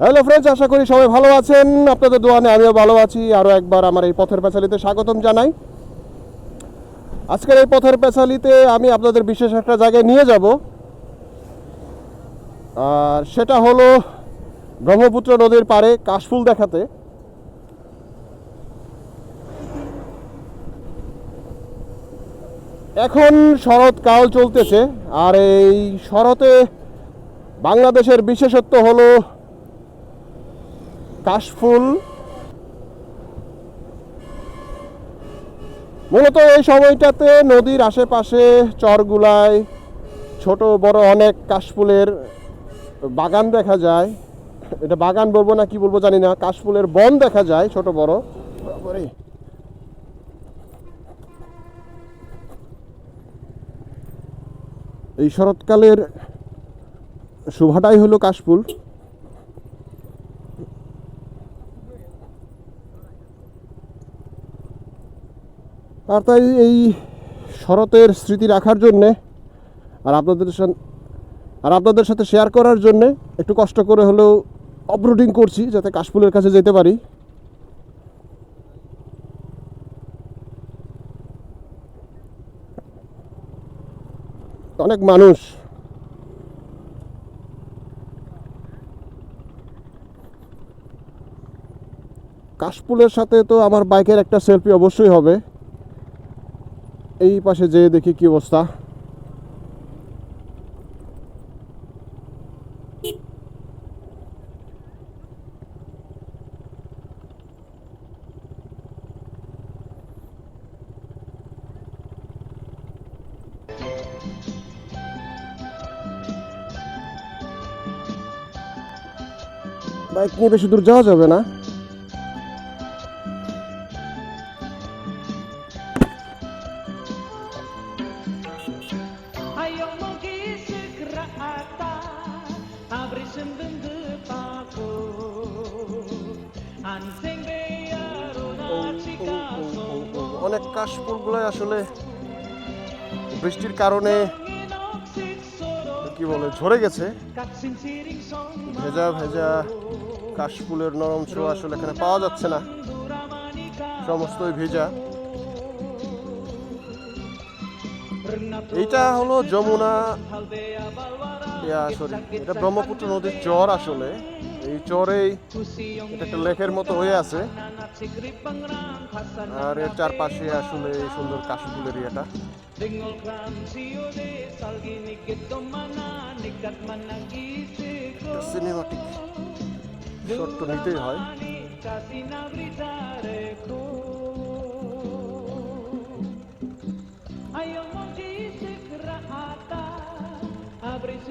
Hello friends আশা করি সবাই ভালো আছেন। আপনাদের দোয়ানে আমিও ভালো আছি। আরও একবার আমার এই পথের পেছালিতে স্বাগতম জানাই। আজকের এই পথের পেছালিতে আমি আপনাদের বিশেষ একটা জায়গায় নিয়ে যাব। আর সেটা হলো ব্রহ্মপুত্র নদীর পাড়ে কাশফুল দেখাতে। এখন শরৎকাল চলতেছে, আর এই শরতে বাংলাদেশের বিশেষত্ব হলো কাশফুল। মূলত এই সময়টাতে নদীর আশেপাশে চরগুলায় ছোট বড় অনেক কাশফুলের বাগান দেখা যায়। এটা বাগান বলব না কি বলব জানি না, কাশফুলের বন দেখা যায় ছোট বড়। এই শরৎকালের শোভাটাই হলো কাশফুল। আর তাই এই শরতের স্মৃতি রাখার জন্যে আর আপনাদের আর আপনাদের সাথে শেয়ার করার জন্যে একটু কষ্ট করে হলেও অপরুটিং করছি যাতে কাশফুলের কাছে যেতে পারি। অনেক মানুষ। কাশফুলের সাথে তো আমার বাইকের একটা সেলফি অবশ্যই হবে। এই পাশে যেয়ে দেখি কি অবস্থা। বাইক নিয়ে বেশি দূর যাওয়া যাবে না? অনেক কাশফুলগুলো আসলে বৃষ্টির কারণে কি বলে, ঝরে গেছে। ভেজা ভেজা কাশফুলের নরম ছোঁয়া আসলে এখানে পাওয়া যাচ্ছে না। সমস্তই ভেজা। এটা হলো যমুনা সরি, এটা ব্রহ্মপুত্র নদীর চর আসলে। এই চরেই একটা লেখের মতো হয়ে আছে। আর এর চারপাশে আসলে এই সুন্দর কাশফুলের এটা সিনেমাটিক নিতেই হয়। আবৃষ্ণ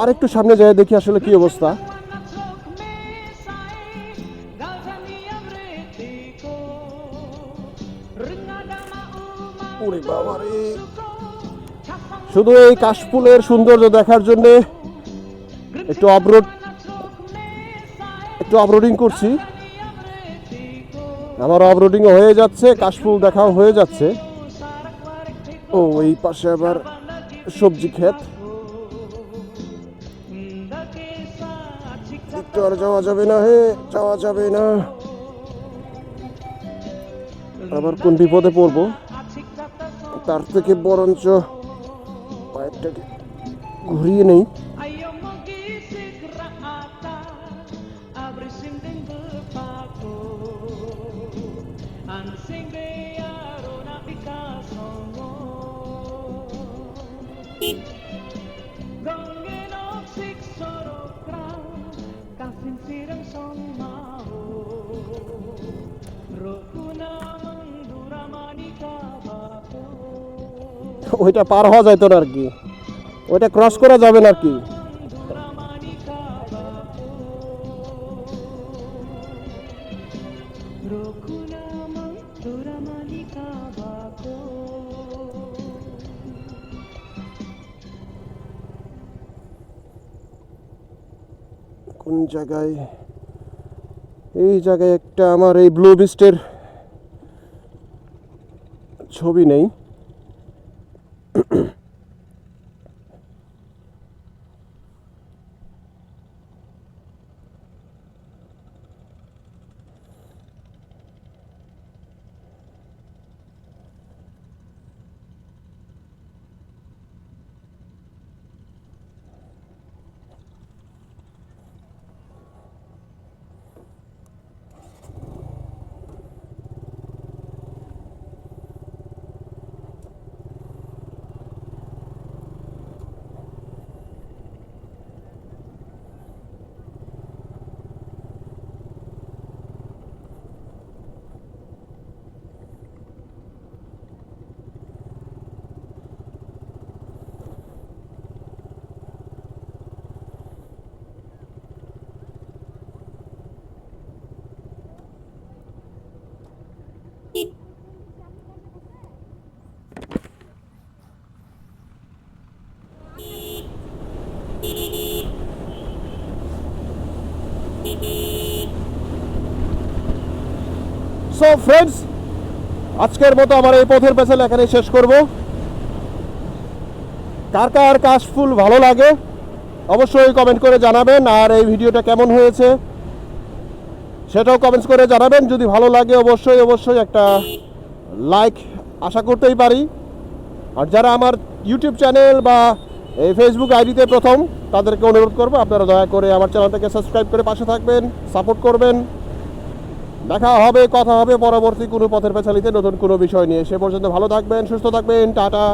আর একটু সামনে যায় দেখি আসলে কি অবস্থা। শুধু এই কাশফুলের সৌন্দর্য দেখার জন্য একটু অবরোধ একটু অবরোডিং করছি। আমার অবরোডিং হয়ে যাচ্ছে, কাশফুল দেখাও হয়ে যাচ্ছে। ও, এই পাশে আবার সবজি ক্ষেত। আর যাওয়া যাবে না হে, যাওয়া যাবে না। আবার কোন বিপদে পড়ব? তার থেকে বরঞ্চ পাইপটাকে ঘুরিয়ে নেই। Mogi ওইটা পার হওয়া যাইতো না আর কি। ওইটা ক্রস করা যাবে না কি। কোন জায়গায়? এই জায়গায় একটা আমার এই ব্লু বিস্টের ছবি নেই। সো ফ্রেন্ডস আজকের মতো আমার এই পথের পেছাল এখানে শেষ করব। কার কার কাশফুল ভালো লাগে, অবশ্যই কমেন্ট করে জানাবেন, আর এই ভিডিওটা কেমন হয়েছে সেটাও কমেন্টস করে জানাবেন। যদি ভালো লাগে, অবশ্যই অবশ্যই একটা লাইক আশা করতেই পারি। আর যারা আমার ইউটিউব চ্যানেল বা এই ফেসবুক আইডিতে প্রথম, তাদেরকে অনুরোধ করব, আপনারা দয়া করে আমার চ্যানেলটাকে সাবস্ক্রাইব করে পাশে থাকবেন সাপোর্ট করবেন। দেখা হবে, কথা হবে। পরবর্তী কোনো পথের পেছালিতে নতুন কোনো বিষয় নিয়ে। সে পর্যন্ত ভালো থাকবেন, সুস্থ থাকবেন। টাটা।